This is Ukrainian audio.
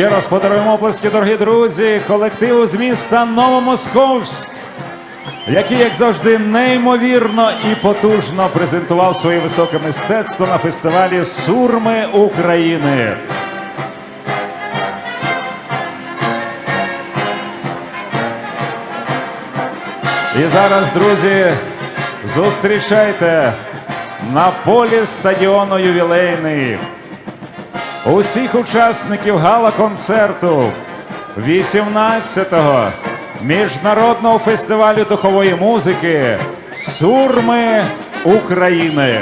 Ще раз подаруємо оплески, дорогі друзі, колективу з міста Новомосковськ, який, як завжди, неймовірно і потужно презентував своє високе мистецтво на фестивалі Сурми України. І зараз, друзі, зустрічайте на полі стадіону ювілейний усіх учасників гала-концерту 18-го міжнародного фестивалю духової музики Сурми України.